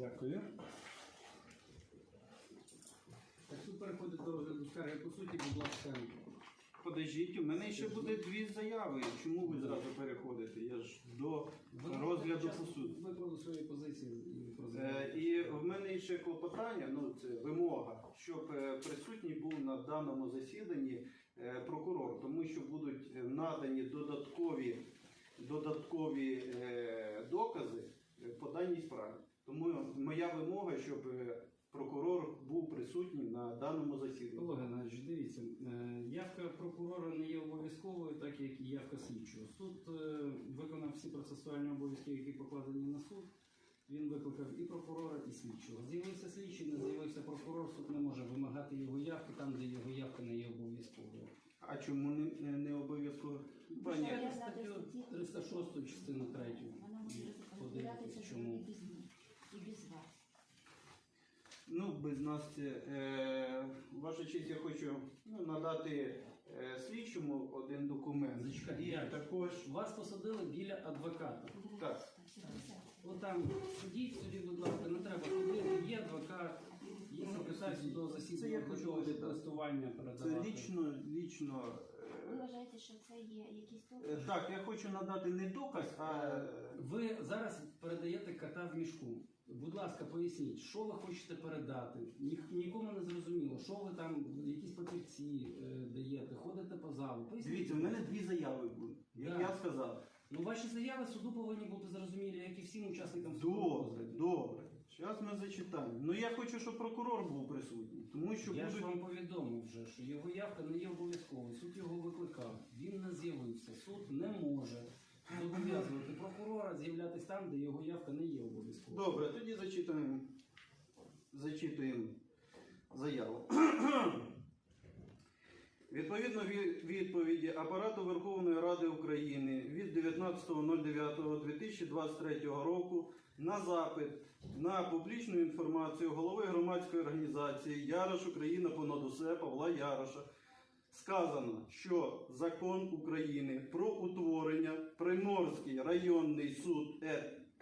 Дякую. Так тут переходить до розгляду скарги. По суті, будь ласка, Подождіть, у мене ще буде дві заяви. Чому ви зразу переходите? Я ж до розгляду по суду. Виклали свої позиції і Е, І в мене ще клопотання, ну це вимога, щоб е, присутній був на даному засіданні е, прокурор, тому що будуть надані додаткові, додаткові докази по даній справі. Тому моя вимога, щоб е, прокурор був присутній на даному засіданні. Олег Геннадійович, дивіться, е, явка прокурора не є обов'язковою, так як і явка слідчого. Суд е, виконав всі процесуальні обов'язки, які покладені на суд. Він викликав і прокурора, і слідчого. З'явився слідчий, не з'явився прокурор, суд не може вимагати його явки там, де його явка не є обов'язковою. А чому не, не, не обов'язково? Пані, статтю 306 частину 3. Вона може Подивитися, чому. І без вас. Ну, без нас. Е, ваша честь, я хочу ну, надати е, слідчому один документ. Зачекайте, я також. Вас посадили біля адвоката. Так. От там судіть собі, будь ласка, не треба ходити. Є адвокат, є секретар судового Це я засідання, хочу готовий вважати. листування Це передавати. лічно, лічно. Ви Е, вважаєте, що це є якісь е, докази? так, я хочу надати не доказ, а е, Ви зараз передаєте кота в мішку. Ласка, поясніть, що ви хочете передати? Ні, нікому не зрозуміло, що ви там, якісь папірці е, даєте, ходите по залу. Поясніть. дивіться, в мене дві заяви будуть. Як Да. я сказав. Ну, ваші заяви суду повинні бути зрозумілі, як і всім учасникам судового Добре, розгляду. добре. Зараз ми зачитаємо. Ну я хочу, щоб прокурор був присутній, тому що Я ж будуть. вам повідомив вже, що його явка не є обов'язковою. Суд його викликав. Він не з'явився. Суд не може прокурора з'являтися там, де його явка не є обов'язковою. Добре, тоді зачитуємо, зачитуємо заяву. Відповідно від відповіді Апарату Верховної Ради України від 19.09.2023 року на запит на публічну інформацію голови громадської організації Ярош Україна понад усе Павла Яроша сказано, що закон України про утворення Приморський районний суд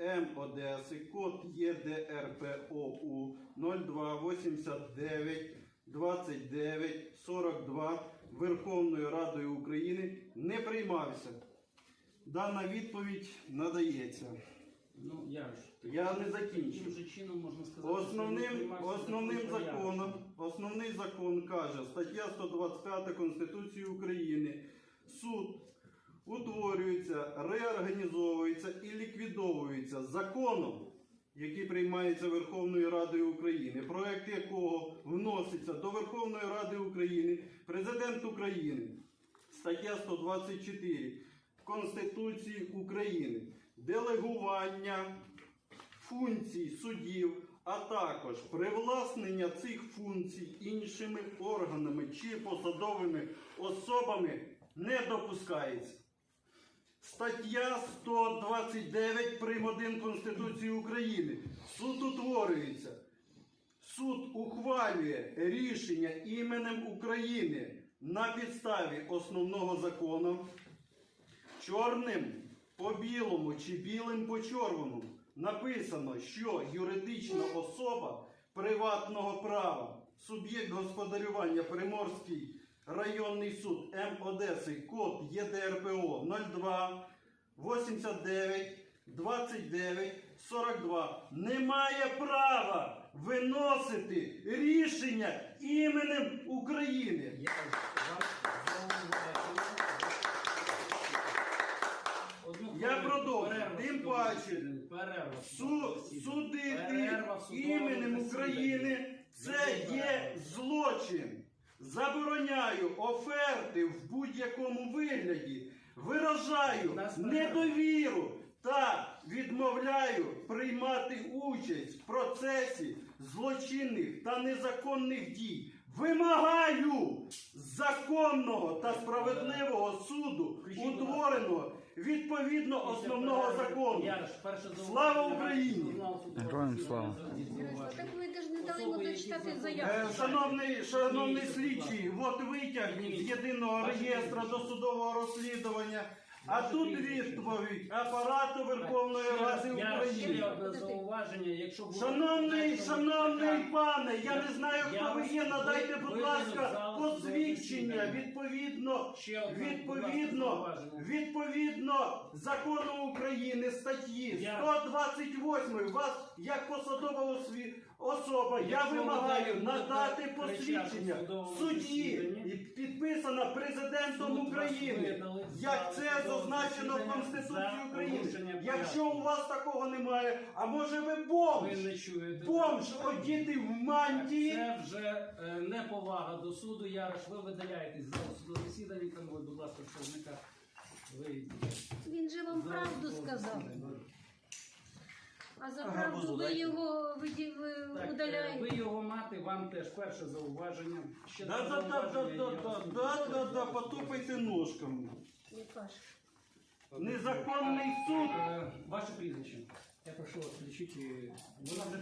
М Одеси, код ЄДРПОУ 0289 29 42 Верховною Радою України не приймався. Дана відповідь надається. Ну, я ж. Я не Таким закінчив. же чином можна сказати, що він Основним, приймався основним законом, основний закон каже, стаття 125 Конституції України, суд утворюється, реорганізовується і ліквідовується законом, який приймається Верховною Радою України, проект якого вноситься до Верховної Ради України президент України. Стаття 124 Конституції України. Делегування функцій суддів, а також привласнення цих функцій іншими органами чи посадовими особами не допускається. Стаття 129 прим. 1 Конституції України. Суд утворюється. Суд ухвалює рішення іменем України на підставі основного закону чорним по білому чи білим по чорному написано, що юридична особа приватного права, суб'єкт господарювання Приморський районний суд М Одеси, код ЄДРПО 02 89 29 42 не має права виносити рішення іменем України. Я зауважую. Одну Я хвилинку. продовжу. Перерва засіданні. Перерва Су, судити Перерва в судовому іменем засіданні. України це є перерва. злочин. Забороняю оферти в будь-якому вигляді. Виражаю Нас перерва. недовіру та відмовляю приймати участь в процесі злочинних та незаконних дій. Вимагаю законного та справедливого суду, утвореного відповідно основного закону. Слава Україні! Героям слава! Так ви ж не дали йому дочитати заяву. Е, Шановний, шановний слідчий, от витяг з єдиного реєстру досудового розслідування А тут відповідь апарату Верховної Ради я України. Одне зауваження, якщо буде Шановний, шановний пане, я не знаю, хто ви є. Надайте, будь ласка, посвідчення відповідно, Ще одне, будь ласка, відповідно, зауваження. відповідно закону України статті Я- 128. Вас як посадова осві- особа, я Якщо вимагаю надати кричати посвідчення в судовому в суді засіданні, і підписано президентом Суд України. Як це зазначено в Конституції за України. порушення Якщо порядку. у вас такого немає, а може ви ви бомж? не чуєте. Бомж одітий в мантії. Це вже е, неповага до суду. Яриш, ви видаляєтесь з залу судового засідання. Конвой, будь ласка, вказника. Вийдіть. Він же вам правду сказав. А за правду ви його виді- ви Так, е, удаляєте. ви його мати, вам теж перше зауваження. Ще Да, да, да, да, зауваження, да, я да, да, да, да, потупайте ножками. Яка ж? Незаконний суд. Е, Ваше прізвище. Я прошу вас включити. Вона вже